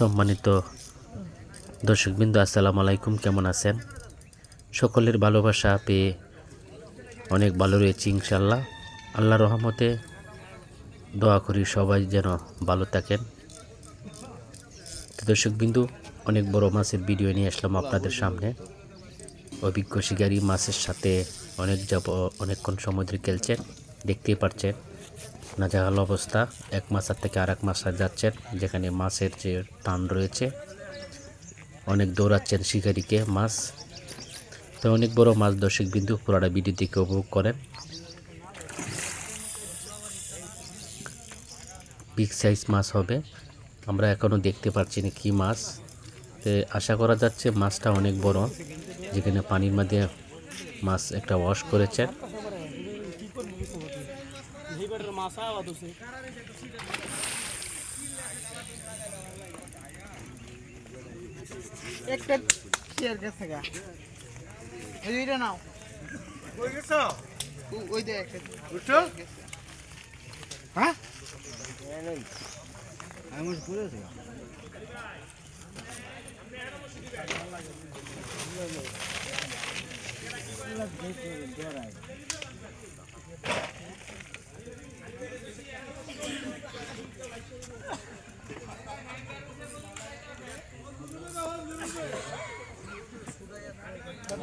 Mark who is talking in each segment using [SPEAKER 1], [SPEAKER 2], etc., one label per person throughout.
[SPEAKER 1] সম্মানিত দর্শকবৃন্দ, আসসালামু আলাইকুম, কেমন আছেন? সকলের ভালোবাসা পেয়ে অনেক ভালো রয়েছে ইনশাল্লাহ আল্লাহ রহমতে দোয়া করি সবাই যেন ভালো থাকেন। দর্শকবিন্দু, অনেক বড় মাছের ভিডিও নিয়ে আসলাম আপনাদের সামনে। অভিজ্ঞ শিকারী মাছের সাথে অনেক যাব অনেকক্ষণ সমুদ্রে খেলছেন, দেখতেই পাচ্ছেন নাজাহাল অবস্থা। এক মাছার থেকে আর এক মাছার যাচ্ছেন, যেখানে মাছের যে টান রয়েছে। অনেক দৌড়াচ্ছেন শিকারিকে মাছ। তো অনেক বড় মাছ দর্শক বিন্দু পুরাটা ভিডিও দিকে উপভোগ করেন। বিগ সাইজ মাছ হবে। আমরা এখনও দেখতে পাচ্ছি না কী মাছ। তো আশা করা যাচ্ছে মাছটা অনেক বড়, যেখানে পানির মধ্যে মাছ একটা ওয়াশ করেছেন।
[SPEAKER 2] একটা চেয়ার গেছে গা ওই ওইটা নাও
[SPEAKER 3] কই গেছো
[SPEAKER 2] ও- ওই দে একটা
[SPEAKER 3] বুঝছ
[SPEAKER 2] হ্যাঁ
[SPEAKER 3] আমার পুরো আছে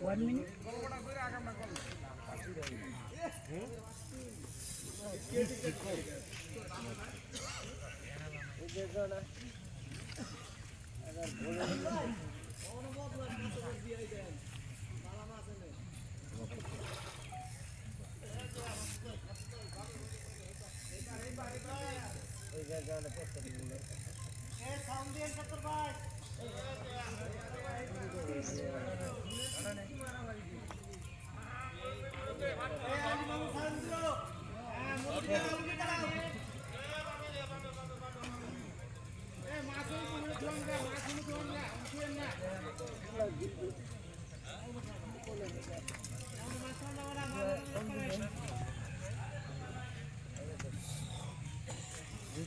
[SPEAKER 2] One minute. ভাই।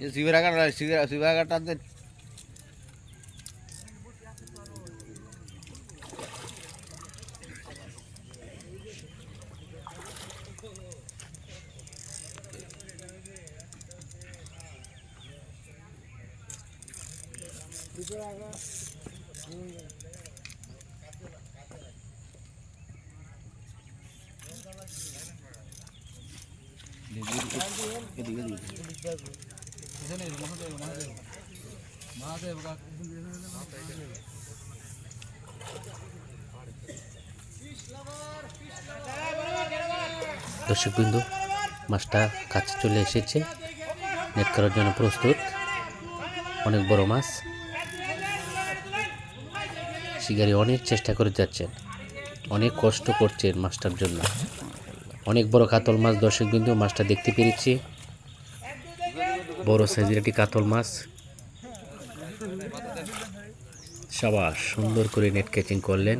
[SPEAKER 3] ये शिवरा का शिवरा शिवरा का टांग दे Thank you. শিবরাগাটাতে
[SPEAKER 1] দর্শকবিন্দু, মাছটা কাছে চলে এসেছে। নেট করার জন্য প্রস্তুত। অনেক বড় মাছ। শিকারি অনেক চেষ্টা করে যাচ্ছেন। অনেক কষ্ট করছেন মাছটার জন্য। অনেক বড় কাতল মাছ দর্শকবিন্দু, মাছটা দেখতে পেরেছি। বড় সাইজের একটি কাতল মাছ। সাবাস সুন্দর করে নেট ক্যাচিং করলেন।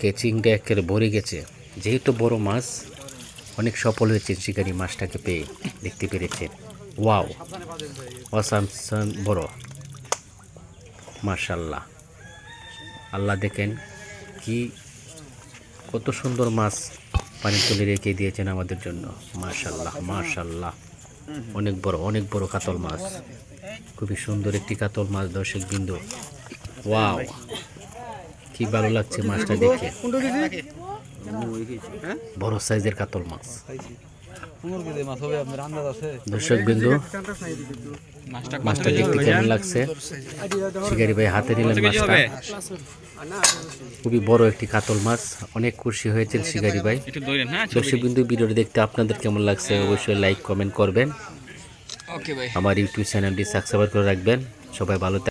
[SPEAKER 1] ক্যাচিংটা একেবারে ভরে গেছে। যেহেতু বড় মাছ, অনেক সফল হয়েছেন শিকারি মাছটাকে পেয়ে, দেখতে পেরেছেন। ওয়াও অসামসান বড়। মার্শাল্লাহ আল্লাহ দেখেন কি, কত সুন্দর মাছ পানি তুলে রেখে দিয়েছেন আমাদের জন্য। মার্শাল্লাহ মার্শাল্লাহ অনেক বড় অনেক বড় কাতল মাছ। খুবই সুন্দর একটি কাতল মাছ, দর্শক বিন্দু। ওয়াও! কি ভালো লাগছে মাছটা দেখে। বড় সাইজের কাতল মাছ। দর্শক বিন্দু মাছটা দেখতে কেমন লাগছে? শিকারি ভাই হাতে নিলেন মাছটা। খুবই বড় একটি কাতল মাছ অনেক খুশি হয়েছেন শিকারি ভাই। দর্শক বিন্দু ভিডিওটি দেখতে আপনাদের কেমন লাগছে অবশ্যই লাইক কমেন্ট করবেন। আমার ইউটিউব চ্যানেলটি সাবস্ক্রাইব করে রাখবেন। সবাই ভালো থাক-